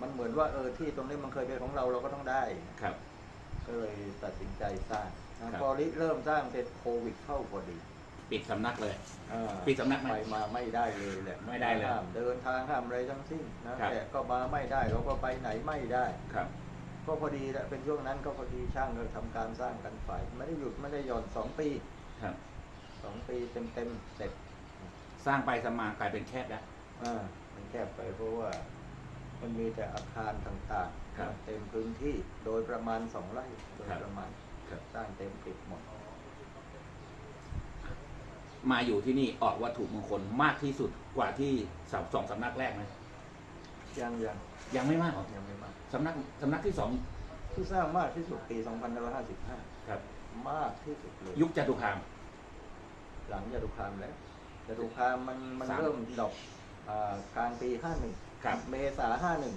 มันเหมือนว่าเออที่ตรงนี้มันเคยเป็นของเราเราก็ต้องได้ ครับ ก็เลยตัดสินใจสร้างนะครับ พอริเริ่มสร้างเสร็จโควิดเข้าพอดีปิดสำนักเลย อ่าปิดสำนักไหมไปมาไม่ได้เลยแหละไม่ได้เลยห้ามเดินทางห้ามอะไรทั้งสิ้นนะครับ แต่ก็มาไม่ได้เราก็ไปไหนไม่ได้ ครับ ก็พอดีแหละเป็นช่วงนั้นก็พอดีช่างก็ทำการสร้างกันไฟไม่ได้หยุดไม่ได้หย่อนสองปีครับ สองปีเต็มเต็มๆเสร็จสร้างไปสมากลายเป็นแคบแล้วอ่ามันแคบไปเพราะว่า มันมีแต่อาคารต่างครับๆเต็มพื้นที่โดยประมาณสองไร่โดยครับประมาณครับ สร้างเต็มปิดหมด มาอยู่ที่นี่ออกวัตถุมงคลมากที่สุดกว่าที่สองสองสำนักแรกไหมยังยังยังไม่มากหรอยังไม่มากสำนักสำนักที่สองที่สร้างมากที่สุดปี 2555 ครับ มากที่สุดเลย ยุคจตุคาม หลังจตุคามแล้วจตุคามมันมันสาม เริ่มดอกอา กลางปี51ครับเมษา 51